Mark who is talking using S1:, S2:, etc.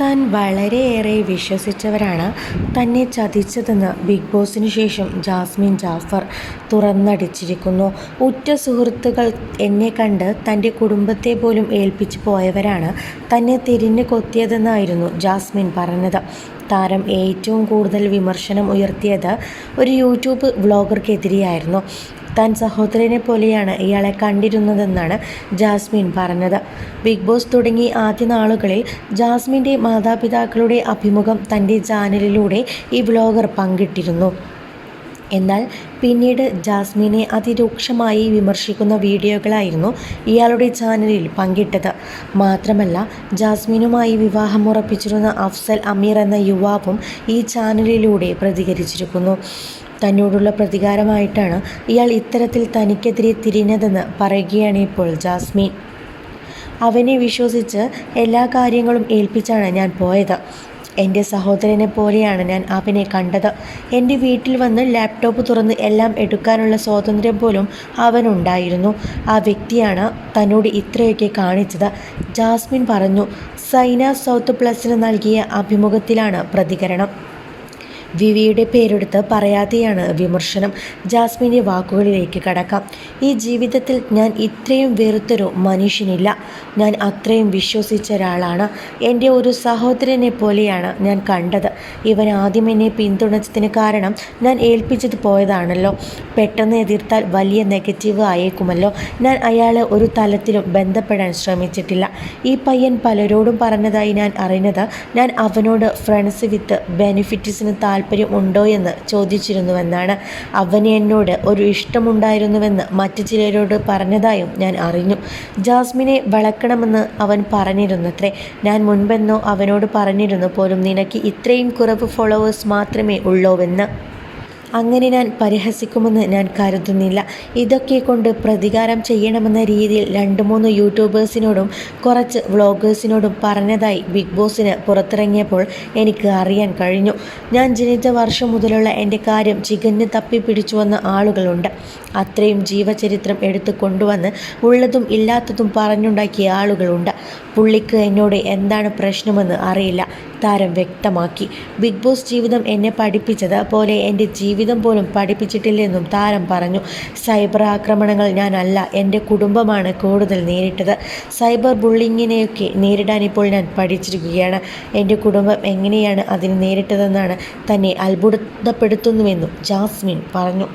S1: താൻ വളരെയേറെ വിശ്വസിച്ചവരാണ് തന്നെ ചതിച്ചതെന്ന് ബിഗ് ബോസിന് ശേഷം ജാസ്മിൻ ജാഫർ തുറന്നടിച്ചിരിക്കുന്നു. ഉറ്റ സുഹൃത്തുക്കൾ എന്നെ കണ്ട് തന്റെ കുടുംബത്തെ പോലും ഏൽപ്പിച്ചു പോയവരാണ് തന്നെ തിരിഞ്ഞു കൊത്തിയതെന്നായിരുന്നു ജാസ്മിൻ പറഞ്ഞത്. താരം ഏറ്റവും കൂടുതൽ വിമർശനം ഉയർത്തിയത് ഒരു യൂട്യൂബ് വ്ളോഗർക്കെതിരെയായിരുന്നു. താൻ സഹോദരനെ പോലെയാണ് ഇയാളെ കണ്ടിരുന്നതെന്നാണ് ജാസ്മിൻ പറഞ്ഞത്. ബിഗ് ബോസ് തുടങ്ങി ആദ്യ നാളുകളിൽ ജാസ്മിന്റെ മാതാപിതാക്കളുടെ അഭിമുഖം തന്റെ ചാനലിലൂടെ ഈ വ്ലോഗർ പങ്കിട്ടിരുന്നു. എന്നാൽ പിന്നീട് ജാസ്മിനെ അതിരൂക്ഷമായി വിമർശിക്കുന്ന വീഡിയോകളായിരുന്നു ഇയാളുടെ ചാനലിൽ പങ്കിട്ടത്. മാത്രമല്ല ജാസ്മിനുമായി വിവാഹം ഉറപ്പിച്ചിരുന്ന അഫ്സൽ അമീർ എന്ന യുവാവും ഈ ചാനലിലൂടെ പ്രതികരിച്ചിരിക്കുന്നു. തന്നോടുള്ള പ്രതികാരമായിട്ടാണ് ഇയാൾ ഇത്തരത്തിൽ തനിക്കെതിരെ തിരിഞ്ഞതെന്ന് പറയുകയാണ് ഇപ്പോൾ ജാസ്മിൻ. അവനെ വിശ്വസിച്ച് എല്ലാ കാര്യങ്ങളും ഏൽപ്പിച്ചാണ് ഞാൻ പോയത്. എന്റെ സഹോദരനെ പോലെയാണ് ഞാൻ അവനെ കണ്ടത്. എന്റെ വീട്ടിൽ വന്ന് ലാപ്ടോപ്പ് തുറന്ന് എല്ലാം എടുക്കാനുള്ള സ്വാതന്ത്ര്യം പോലും അവനുണ്ടായിരുന്നു. ആ വ്യക്തിയാണ് തന്നോട് ഇത്രയൊക്കെ കാണിച്ചത്. ജാസ്മിൻ പറഞ്ഞു സൈന സൗത്ത് പ്ലസിന് നൽകിയ അഭിമുഖത്തിലാണ് പ്രതികരണം. വിവിയുടെ പേരെടുത്ത് പറയാതെയാണ് വിമർശനം. ജാസ്മിന്റെ വാക്കുകളിലേക്ക് കടക്കാം. ഈ ജീവിതത്തിൽ ഞാൻ ഇത്രയും വെറുത്തൊരു മനുഷ്യനില്ല. ഞാൻ അത്രയും വിശ്വസിച്ച ഒരാളാണ്. എന്റെ ഒരു സഹോദരനെ പോലെയാണ് ഞാൻ കണ്ടത്. ഇവൻ ആദ്യം എന്നെ പിന്തുണച്ചതിന് കാരണം ഞാൻ ഏൽപ്പിച്ചത് പോയതാണല്ലോ. പെട്ടെന്ന് എതിർത്താൽ വലിയ നെഗറ്റീവ് ആയേക്കുമല്ലോ. ഞാൻ അയാളെ ഒരു തലത്തിലും ബന്ധപ്പെടാൻ ശ്രമിച്ചിട്ടില്ല. ഈ പയ്യൻ പലരോടും പറഞ്ഞതായി ഞാൻ അറിഞ്ഞത് ഞാൻ അവനോട് ഫ്രണ്ട്സ് വിത്ത് ബെനിഫിറ്റ്സിന് താല്പര്യം ഉണ്ടോ എന്ന് ചോദിച്ചിരുന്നുവെന്നാണ്. അവന് എന്നോട് ഒരു ഇഷ്ടമുണ്ടായിരുന്നുവെന്ന് മറ്റു ചിലരോട് പറഞ്ഞതായും ഞാൻ അറിഞ്ഞു. ജാസ്മിനെ വളക്കണമെന്ന് അവൻ പറഞ്ഞിരുന്നത്രേ. ഞാൻ മുൻപെന്നോ അവനോട് പറഞ്ഞിരുന്നു പോലും നിനക്ക് ഇത്രയും കുറവ് ഫോളോവേഴ്സ് മാത്രമേ ഉള്ളൂവെന്ന്. അങ്ങനെ ഞാൻ പരിഹസിക്കുമെന്ന് ഞാൻ കരുതുന്നില്ല. ഇതൊക്കെ കൊണ്ട് പ്രതികാരം ചെയ്യണമെന്ന രീതിയിൽ രണ്ട് മൂന്ന് യൂട്യൂബേഴ്സിനോടും കുറച്ച് വ്ളോഗേഴ്സിനോടും പറഞ്ഞതായി ബിഗ് ബോസിന് പുറത്തിറങ്ങിയപ്പോൾ എനിക്ക് അറിയാൻ കഴിഞ്ഞു. ഞാൻ ജനിച്ച വർഷം മുതലുള്ള എന്റെ കാര്യം ചികഞ്ഞ് തപ്പി പിടിച്ചു വന്ന ആളുകളുണ്ട്. അത്രയും ജീവചരിത്രം എടുത്തു കൊണ്ടുവന്ന് ഉള്ളതും ഇല്ലാത്തതും പറഞ്ഞുണ്ടാക്കിയ ആളുകളുണ്ട്. പുള്ളിക്ക് എന്നോട് എന്താണ് പ്രശ്നമെന്ന് അറിയില്ല. താരം വ്യക്തമാക്കി. ബിഗ് ബോസ് ജീവിതം എന്നെ പഠിപ്പിച്ചത് പോലെ എന്റെ ജീവിതം പോലും പഠിപ്പിച്ചിട്ടില്ലെന്നും താരം പറഞ്ഞു. സൈബർ ആക്രമണങ്ങൾ ഞാനല്ല എന്റെ കുടുംബമാണ് കൂടുതൽ നേരിട്ടത്. സൈബർ ബുള്ളിങ്ങിനെയൊക്കെ നേരിടാൻ ഇപ്പോൾ ഞാൻ പഠിച്ചിരിക്കുകയാണ്. എന്റെ കുടുംബം എങ്ങനെയാണ് അതിനെ നേരിട്ടതെന്നാണ് തന്നെ അത്ഭുതപ്പെടുത്തുന്നുവെന്നും ജാസ്മിൻ പറഞ്ഞു.